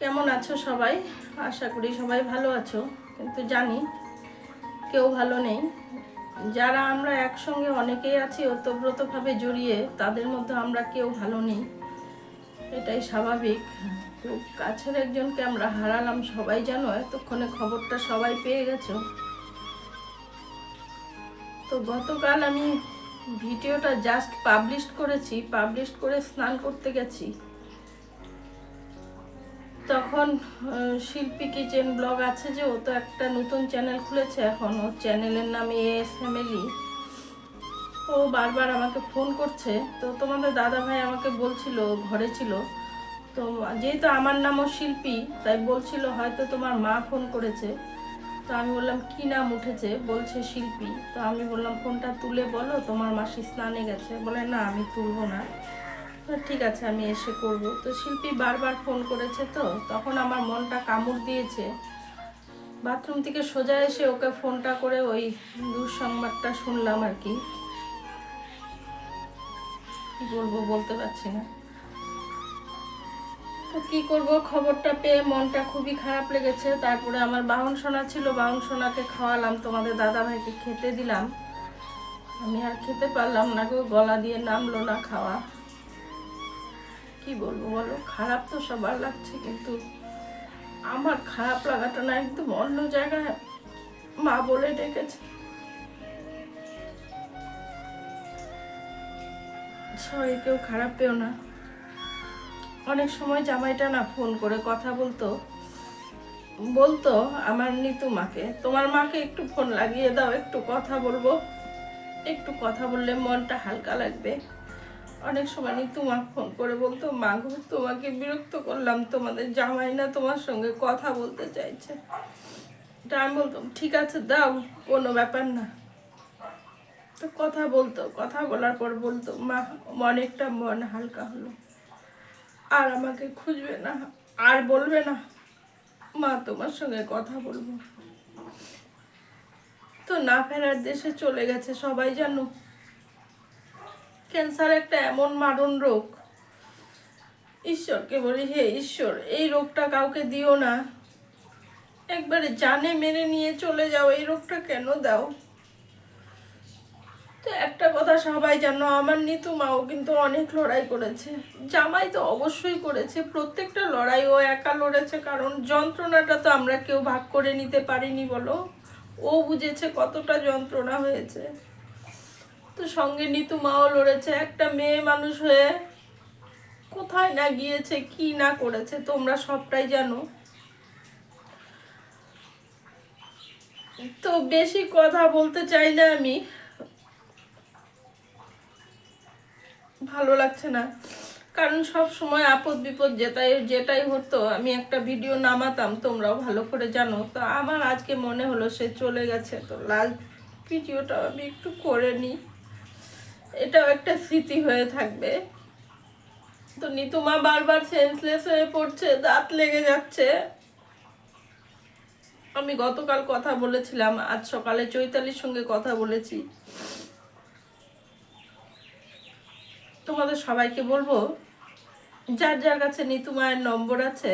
কেমন আছো সবাই? আশা করি সবাই ভালো আছো। কিন্তু জানি কেউ ভালো নেই। যারা আমরা একসঙ্গে অনেকেই আছি, ওতপ্রোতভাবে জড়িয়ে, তাদের মধ্যে আমরা কেউ ভালো নেই। এটাই স্বাভাবিক। খুব কাছের একজনকে আমরা হারালাম সবাই জানো, এতক্ষণে খবরটা সবাই পেয়ে গেছো। তো গতকাল আমি ভিডিওটা জাস্ট পাবলিশ করেছি পাবলিশ করে স্নান করতে গেছি। তখন শিল্পী কিচেন ব্লগ আছে যে, ও তো একটা নতুন চ্যানেল খুলেছে এখন। ওর চ্যানেলের নাম এস ফ্যামিলি ও বারবার আমাকে ফোন করছে। তো তোমাদের দাদা ভাই আমাকে বলছিল ঘরে ছিল। তো যেহেতু আমার নামও শিল্পী, তাই বলছিল হয়তো তোমার মা ফোন করেছে। তো আমি বললাম, কি নাম উঠেছে? বলছে, শিল্পী। তো আমি বললাম, ফোনটা তুলে বলো, তোমার মাসি স্নানে গেছে। বলে, না, আমি তুলবো না। ঠিক আছে, আমি এসে করব। তো শিল্পী বারবার ফোন করেছে তো, তখন আমার মনটা কামড় দিয়েছে। বাথরুম থেকে সোজা এসে ওকে ফোনটা করে ওই দুঃসংবাদটা শুনলাম আর কি। বলব, বলতে পারছি না। তো কি করব, খবরটা পেয়ে মনটা খুবই খারাপ লেগেছে। তারপরে আমার বাহন সোনা ছিল, বাহন সোনাকে খাওয়ালাম, তোমাদের দাদা ভাইকে খেতে দিলাম। আমি আর খেতে পারলাম না গো, গলা দিয়ে নামলো না খাওয়া। কি বলব বলো? খারাপ তো সবার লাগছে, কিন্তু আমার খারাপ লাগাটা না একদম অন্য জায়গায় মা বলে ডেকেছে। সবাই কেউ খারাপ পেও না। অনেক সময় জামাইটা না ফোন করে কথা বলতো। বলতো আমার নিতু মাকে, তোমার মাকে একটু ফোন লাগিয়ে দাও, একটু কথা বলব। একটু কথা বললে মনটা হালকা লাগবে। অনেক সময় নিতু মা ফোন করে বলতো, মা গো, তোমাকে বিরক্ত করলাম, তোমাদের জামাই না তোমার সঙ্গে কথা বলতে চাইছে। তা আমি বলতাম, ঠিক আছে, দাও, কোনো ব্যাপার না। তো কথা বলতো, কথা বলার পর বলতো, মা অনেকটা মন হালকা হলো। আর আমাকে খুঁজবে না, আর বলবে না, মা তোমার সঙ্গে কথা বলব। তো না ফেরার দেশে চলে গেছে সবাই জানো। ক্যান্সার একটা এমন মারণ রোগ। ঈশ্বরকে বলি, হে ঈশ্বর, এই রোগটা কাউকে দিও না। একবারে জানে মেরে নিয়ে চলে যাও, এই রোগটা কেন দাও? তো একটা কথা সবাই জানো, আমার নিতু মাও কিন্তু অনেক লড়াই করেছে। জামাই তো অবশ্যই করেছে, প্রত্যেকটা লড়াই ও একা লড়েছে, কারণ যন্ত্রণাটা তো আমরা কেউ ভাগ করে নিতে পারিনি বলো। ও বুঝেছে কতটা যন্ত্রণা হয়েছে। তো সঙ্গে নিতু মাও লড়েছে, একটা মেয়ে মানুষ হয়ে কোথায় না গিয়েছে, কি না করেছে, তোমরা সবটাই জানো। তো বেশি কথা বলতে চাই না আমি। ভালো লাগছে না। কারণ সব সময় আপদ বিপদ যেটাই যেটাই হতো, আমি একটা ভিডিও নামাতাম, তোমরাও ভালো করে জানো। তো আমার আজকে মনে হলো সে চলে গেছে, তো লাস্ট ভিডিওটা আমি একটু করে নিই। এটাও একটা স্মৃতি হয়ে থাকবে। তো নিতুমা বারবার সেন্সলেস হয়ে পড়ছে, দাঁত লেগে যাচ্ছে। আমি গতকাল কথা বলেছিলাম, আজ সকালে চৈতালির সঙ্গে কথা বলেছি। তোমাদের সবাইকে বলব, যার যার কাছে নিতু মায়ের নম্বর আছে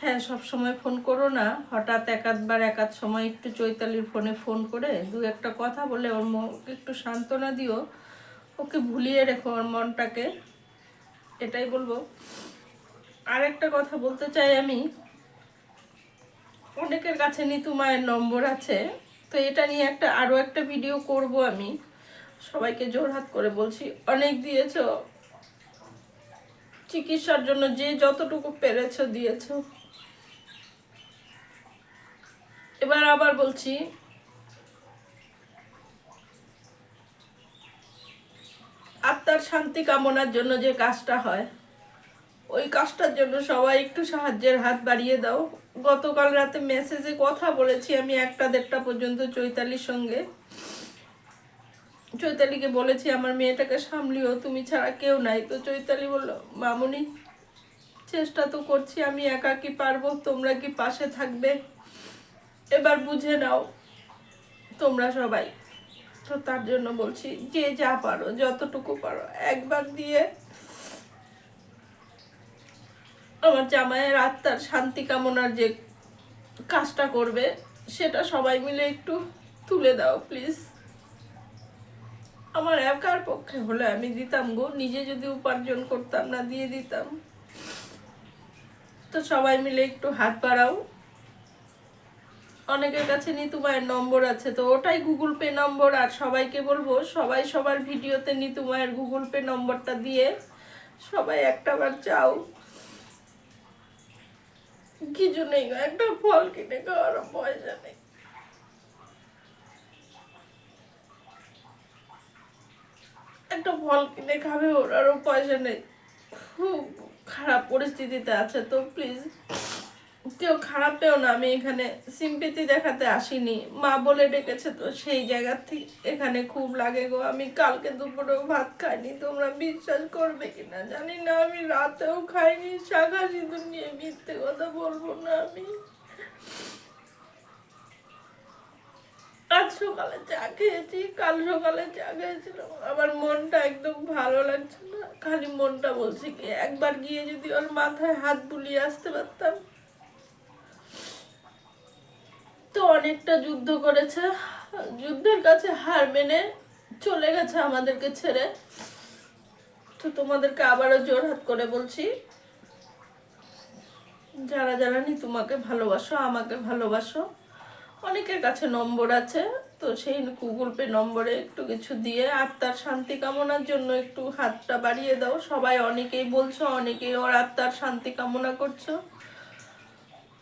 হ্যাঁ সব সময় ফোন করো না। হঠাৎ একাধবার একাধ সময় একটু চৈতালির ফোনে ফোন করে দু একটা কথা বলে ওর মনকে একটু সান্ত্বনা দিও। ওকে ভুলিয়ে রেখো ওর মনটাকে। এটাই বলব। আর একটা কথা বলতে চাই আমি। অনেকের কাছে নিতু মায়ের নম্বর আছে। তো এটা নিয়ে একটা আরও একটা ভিডিও করব আমি। সবাইকে জোরহাত করে বলছি, অনেক দিয়েছ। চিকিৎসার জন্য যে যতটুকু পেরেছ দিয়েছ। এবার আবার বলছি। আত্মার শান্তি কামনার জন্য যে কাজটা হয়, ওই কাজটার জন্য সবাই একটু সাহায্যের হাত বাড়িয়ে দাও। গতকাল রাতে মেসেজে কথা বলেছি আমি একটা দেড়টা পর্যন্ত চৈতালির সঙ্গে। চৈতালিকে বলেছি, আমার মেয়েটাকে সামলিও, তুমি ছাড়া কেউ নাই। তো চৈতালি বলল, মামুনি, চেষ্টা তো করছি, আমি একা কি পারব? তোমরা কি পাশে থাকবে? এবার বুঝে নাও তোমরা সবাই। তো তার জন্য বলছি, যে যা পারো, যতটুকু পারো একবার দিয়ে আমার জামাইয়ের আত্মার শান্তি কামনার যে কাজটা করবে, সেটা সবাই মিলে একটু তুলে দাও প্লিজ আমার একার পক্ষে হলে আমি দিতাম গো, নিজে যদি উপার্জন করতাম না, দিয়ে দিতাম। তো সবাই মিলে একটু হাত বাড়াও। অনেকের কাছে নিতু মায়ের নম্বর আছে, তো ওটাই গুগল পে নম্বর, আর সবাইকে বলব, সবাই সবার ভিডিওতে নিতু মায়ের গুগল পে নম্বরটা দিয়ে সবাই একটা বার চাও কিছু নেই একটা ফল কিনে খাওয়ার পয়সা নেই একটা ফল কিনে খাবে ওর আরও পয়সা নেই। খুব খারাপ পরিস্থিতিতে আছে, তো প্লিজ কেউ খারাপ পেও না, আমি এখানে সিম্পিতি দেখাতে আসিনি। মা বলে ডেকেছে তো সেই জায়গার থেকে এখানে খুব লাগে গো। আমি কালকে দুপুরেও ভাত খাইনি, তোমরা বিশ্বাস করবে কিনা জানি না, আমি রাতেও খাইনি শাখা সিঁদুর নিয়ে মিথ্যে কথা বলব না আমি। আজ সকালে চা খেয়েছি, কাল সকালে চা খেয়েছিলাম। আমার মনটা একদম ভালো লাগছে না। খালি মনটা বলছে কি, একবার গিয়ে যদি ওর মাথায় হাত বুলিয়ে আসতে পারতাম। তো অনেকটা যুদ্ধ করেছে। যুদ্ধের কাছে হার মেনে চলে গেছে আমাদেরকে ছেড়ে। তো তোমাদেরকে আবারও জোরহাত করে বলছি, যারা যারা নি তোমাকে ভালোবাসো, আমাকে ভালোবাসো। অনেকের কাছে নম্বর আছে, তো সেই গুগল পে নম্বরে একটু কিছু দিয়ে আত্মার শান্তি কামনার জন্য একটু হাতটা বাড়িয়ে দাও। সবাই অনেকেই বলছো, অনেকেই ওর আত্মার শান্তি কামনা করছ।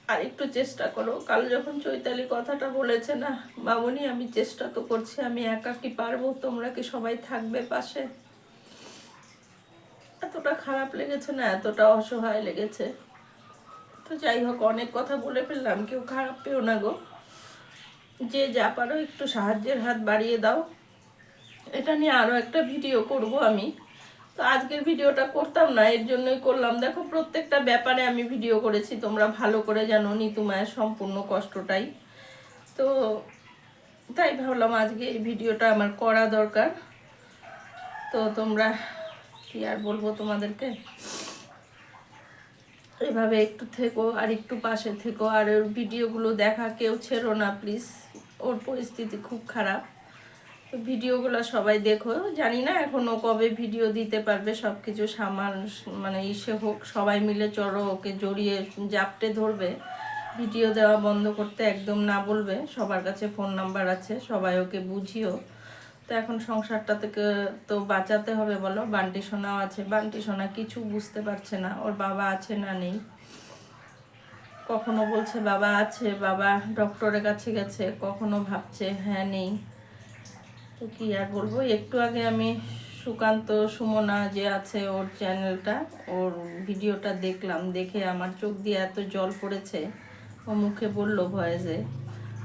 আর একটু চেষ্টা করো। কাল যখন চৈতালি কথাটা বলেছে না, মামনি, আমি চেষ্টা তো করছি, আমি একা কি পারব? তোমরা কি সবাই থাকবে পাশে? এতটা খারাপ লেগেছে না, এতটা অসহায় লেগেছে। তো যাই হোক, অনেক কথা বলে ফেললাম, কেউ খারাপ পেও না গো। যে যা পারো, একটু সাহায্যের হাত বাড়িয়ে দাও। এটা নিয়ে আরও একটা ভিডিও করব আমি। তো আজকের ভিডিওটা করতাম না, এর জন্যই করলাম। দেখো, প্রত্যেকটা ব্যাপারে আমি ভিডিও করেছি, তোমরা ভালো করে জানো নিতু মায়ের সম্পূর্ণ কষ্টটাই। তো তাই ভাবলাম আজকে এই ভিডিওটা আমার করা দরকার। তো তোমরা কি আর বলব তোমাদেরকে? এভাবে একটু থেকো আর একটু পাশে থেকো। আর ওর ভিডিওগুলো দেখা, কেউ ছেড়ো না প্লিজ ওর পরিস্থিতি খুব খারাপ। ভিডিওগুলো সবাই দেখো। জানি না এখনও কবে ভিডিও দিতে পারবে সব কিছু সামান মানে ইসে হোক, সবাই মিলে চড়ো ওকে জড়িয়ে জাপটে ধরবে। ভিডিও দেওয়া বন্ধ করতে একদম না বলবে, সবার কাছে ফোন নাম্বার আছে, সবাই ওকে বুঝিও। তো এখন সংসারটা থেকে তো বাঁচাতে হবে বলো, বান্টি সোনাও আছে। বান্টি সোনা কিছু বুঝতে পারছে না, ওর বাবা আছে না নেই। কখনো বলছে বাবা আছে, বাবা ডক্টরের কাছে গেছে, কখনো ভাবছে হ্যাঁ নেই। তো কি আর বলব? একটু আগে আমি সুকান্ত, সুমনা যে আছে ওর চ্যানেলটা ওর ভিডিওটা দেখলাম, দেখে আমার চোখ দিয়ে এত জল পড়েছে, ও মুখে বলল ভয়েসে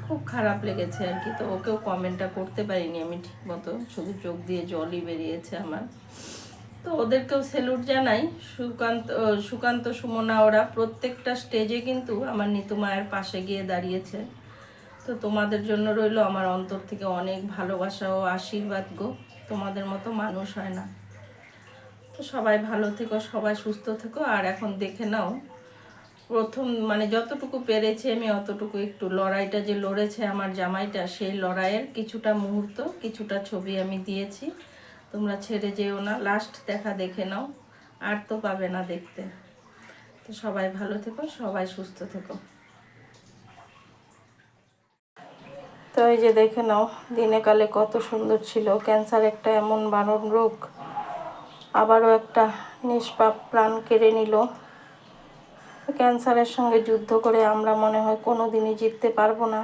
খুব খারাপ লেগেছে আর কি। তো ওকেও কমেন্টটা করতে পারিনি আমি ঠিক মতো, শুধু চোখ দিয়ে জলই বেরিয়েছে আমার। তো ওদেরকেও সেলুট জানাই। সুকান্ত সুকান্ত, সুমনা ওরা প্রত্যেকটা স্টেজে কিন্তু আমার নিতু মায়ের পাশে গিয়ে দাঁড়িয়েছে। তো তোমাদের জন্য রইল আমার অন্তর থেকে অনেক ভালোবাসা ও আশীর্বাদ গো। তোমাদের মতো মানুষ হয় না। তো সবাই ভালো থেকো, সবাই সুস্থ থেকো, আর এখন দেখে নাও। প্রথম মানে যতটুকু পেরেছি আমি অতটুকু একটু লড়াইটা যে লড়েছে আমার জামাইটা, সেই লড়াইয়ের কিছুটা মুহূর্ত, কিছুটা ছবি আমি দিয়েছি। তোমরা ছেড়ে যেও না লাস্ট দেখা দেখে নাও, আর তো পাবে না দেখতে। তো সবাই ভালো থেকো, সবাই সুস্থ থেকো। তো এই যে দেখে নাও দিনে কালে কত সুন্দর ছিল। ক্যান্সার একটা এমন বারণ রোগ। আবারও একটা নিষ্পাপ প্রাণ কেড়ে নিল। ক্যান্সারের সঙ্গে যুদ্ধ করে আমরা মনে হয় কোনো দিনই জিততে পারব না।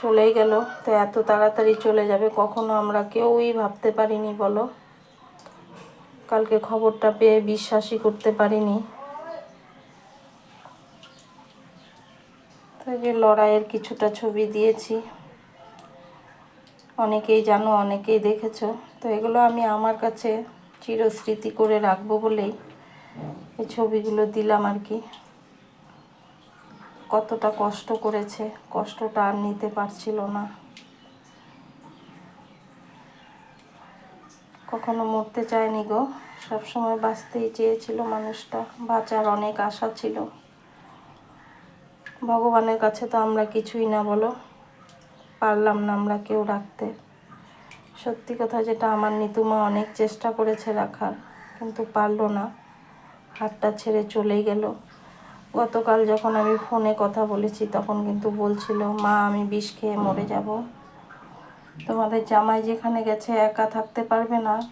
চলেই গেল। তো এত তাড়াতাড়ি চলে যাবে, কখনো আমরা কেউই ভাবতে পারিনি, বলো। কালকে খবরটা পেয়ে বিশ্বাসই করতে পারিনি। যে লড়াইয়ের কিছুটা ছবি দিয়েছি। অনেকেই জানো, অনেকেই দেখেছ। তো এগুলো আমি আমার কাছে চিরস্মৃতি করে রাখব বলেই এই ছবিগুলো দিলাম আর কি। কতটা কষ্ট করেছে, কষ্টটা আর নিতে পারছিল না। কখনো মরতে চায়নি গো। সবসময় বাঁচতেই চেয়েছিল মানুষটা, বাঁচার অনেক আশা ছিল। ভগবানের কাছে তো আমরা কিছুই না বলো। পারলাম না আমরা কেউ রাখতে। সত্যি কথা যেটা আমার নিতুমা অনেক চেষ্টা করেছে রাখার, কিন্তু পারল না। হাতটা ছেড়ে চলেই গেল। গতকাল যখন আমি ফোনে কথা বলেছি, তখন কিন্তু বলছিল, মা, আমি বিষ খেয়ে মরে যাব। তোমাদের জামাই যেখানে গেছে একা থাকতে পারবে না।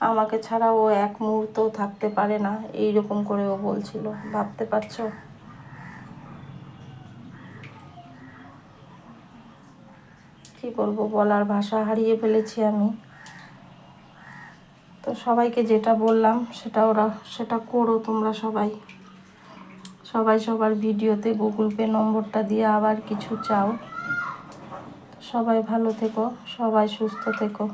আমাকে ছাড়া ও এক মুহূর্তও থাকতে পারে না। এই রকম করে ও বলছিল। ভাবতে পারছ? কি বলব, বলার ভাষা হারিয়ে ফেলেছি আমি। তো সবাইকে যেটা বললাম, সেটা ওরা, সেটা করো তোমরা সবাই। সবাই সবার ভিডিওতে গুগল পে নম্বরটা দিয়ে আবার কিছু চাও। সবাই ভালো থেকো, সবাই সুস্থ থেকো।